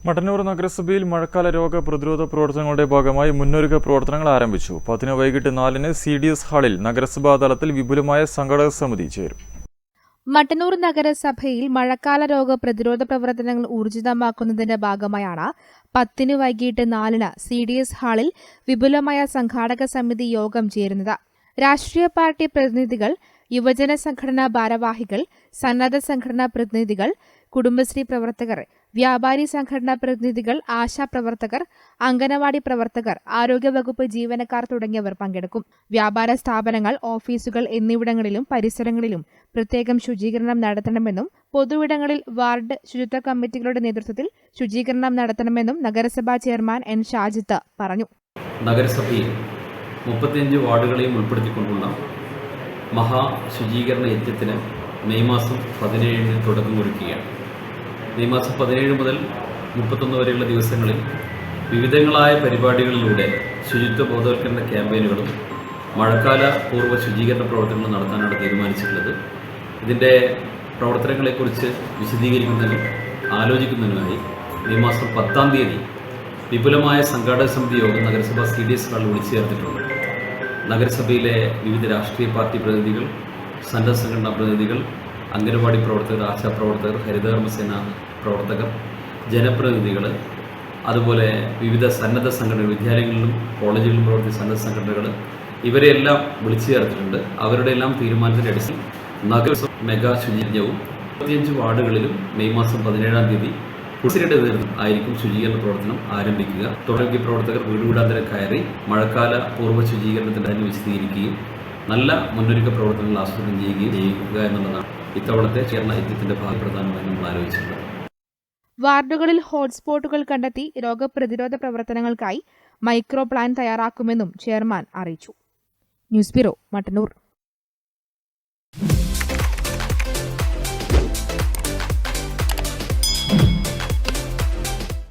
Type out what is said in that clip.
മട്ടന്നൂർ നഗരസഭയിൽ മഴക്കാല രോഗ പ്രതിരോധ പ്രവർത്തനങ്ങളുടെ ഭാഗമായി മുന്നൊരുക്ക പ്രവർത്തനങ്ങൾ ആരംഭിച്ചു. പത്തിന് വൈകിട്ട് നാലിന് സി ഡി എസ് ഹാളിൽ നഗരസഭാ തലത്തിൽ വിപുലമായ സംഘടക സമിതി ചേരും. മട്ടന്നൂർ നഗരസഭയിൽ മഴക്കാല രോഗ പ്രതിരോധ പ്രവർത്തനങ്ങൾ ഊർജിതമാക്കുന്നതിന്റെ ഭാഗമായാണ് പത്തിന് വൈകിട്ട് നാലിന് സി ഡി എസ് ഹാളിൽ വിപുലമായ സംഘാടക സമിതി യോഗം ചേരുന്നത്. രാഷ്ട്രീയ പാർട്ടി പ്രതിനിധികൾ യുവജന സംഘടനാ ഭാരവാഹികൾ സന്നദ്ധ സംഘടനാ പ്രതിനിധികൾ കുടുംബശ്രീ പ്രവർത്തകർ വ്യാപാരി സംഘടനാ പ്രതിനിധികൾ ആശാപ്രവർത്തകർ അംഗനവാടി പ്രവർത്തകർ ആരോഗ്യവകുപ്പ് ജീവനക്കാർ തുടങ്ങിയവർ പങ്കെടുക്കും. വ്യാപാര സ്ഥാപനങ്ങൾ ഓഫീസുകൾ എന്നിവിടങ്ങളിലും പരിസരങ്ങളിലും പ്രത്യേകം ശുചീകരണം നടത്തണമെന്നും പൊതുവിടങ്ങളിൽ വാർഡ് ശുചിത്വ കമ്മിറ്റികളുടെ നേതൃത്വത്തിൽ ശുചീകരണം നടത്തണമെന്നും നഗരസഭാ ചെയർമാൻ എൻ. ഷാജിത്ത് പറഞ്ഞു. നഗരസഭയിൽ മുപ്പത്തിയഞ്ച് വാർഡുകളെയും ഉൾപ്പെടുത്തിക്കൊണ്ടുള്ള മഹാ ശുചീകരണ യജ്ഞത്തിന് മെയ് മാസം പതിനേഴിന് തുടക്കം കുറിക്കുകയാണ് മെയ് മാസം പതിനേഴ് മുതൽ മുപ്പത്തൊന്ന് വരെയുള്ള ദിവസങ്ങളിൽ വിവിധങ്ങളായ പരിപാടികളിലൂടെ ശുചിത്വ ബോധവൽക്കരണ ക്യാമ്പയിനുകളും മഴക്കാല പൂർവ ശുചീകരണ പ്രവർത്തനങ്ങളും നടത്താനാണ് തീരുമാനിച്ചിട്ടുള്ളത്. ഇതിന്റെ പ്രവർത്തനങ്ങളെക്കുറിച്ച് വിശദീകരിക്കുന്നതിനും ആലോചിക്കുന്നതിനുമായി മെയ് മാസം പത്താം തീയതി വിപുലമായ സംഘാടക സമിതി യോഗം നഗരസഭ സി ഡി എസ് ഹാളിൽ വിളിച്ചു ചേർത്തിട്ടുണ്ട്. നഗരസഭയിലെ വിവിധ രാഷ്ട്രീയ പാർട്ടി പ്രതിനിധികൾ സന്നദ്ധ സംഘടനാ പ്രതിനിധികൾ അംഗനവാടി പ്രവർത്തകർ ആശാപ്രവർത്തകർ ഹരിതകർമ്മസേന പ്രവർത്തകർ ജനപ്രതിനിധികൾ അതുപോലെ വിവിധ സന്നദ്ധ സംഘടനകൾ വിദ്യാലയങ്ങളിലും കോളേജുകളിലും പ്രവർത്തിച്ച സന്നദ്ധ സംഘടനകൾ ഇവരെല്ലാം വിളിച്ചു ചേർത്തിട്ടുണ്ട്. അവരുടെ എല്ലാം തീരുമാനത്തിന്റെ അടിസ്ഥാനം നഗരസഭ മെഗാ ശുചീകരണവും മുപ്പത്തിയഞ്ച് വാർഡുകളിലും മെയ് മാസം പതിനേഴാം തീയതി കുടിശ്ശിരിയുടെ നേതൃത്വം ആയിരിക്കും ശുചീകരണ പ്രവർത്തനം ആരംഭിക്കുക. തുടർന്ന് പ്രവർത്തകർ വീട് വീടാന്തരം കയറി മഴക്കാല പൂർവ ശുചീകരണത്തിന്റെ അതിന് വിശദീകരിക്കുകയും നല്ല മുന്നൊരുക്ക പ്രവർത്തനങ്ങൾ ആസൂത്രണം ചെയ്യുകയും ചെയ്യുക എന്നുള്ളതാണ് ഇത്തവണത്തെ ചേർന്ന യജ്ഞത്തിന്റെ ഭാഗപ്രധാനമായി നമ്മൾ ആലോചിച്ചിട്ടുള്ളത് വാർഡുകളിൽ ഹോട്ട്സ്പോട്ടുകൾ കണ്ടെത്തി രോഗപ്രതിരോധ പ്രവർത്തനങ്ങൾക്കായി മൈക്രോ പ്ലാൻ തയ്യാറാക്കുമെന്നും ചെയർമാൻ അറിയിച്ചു. News bureau Mattannur.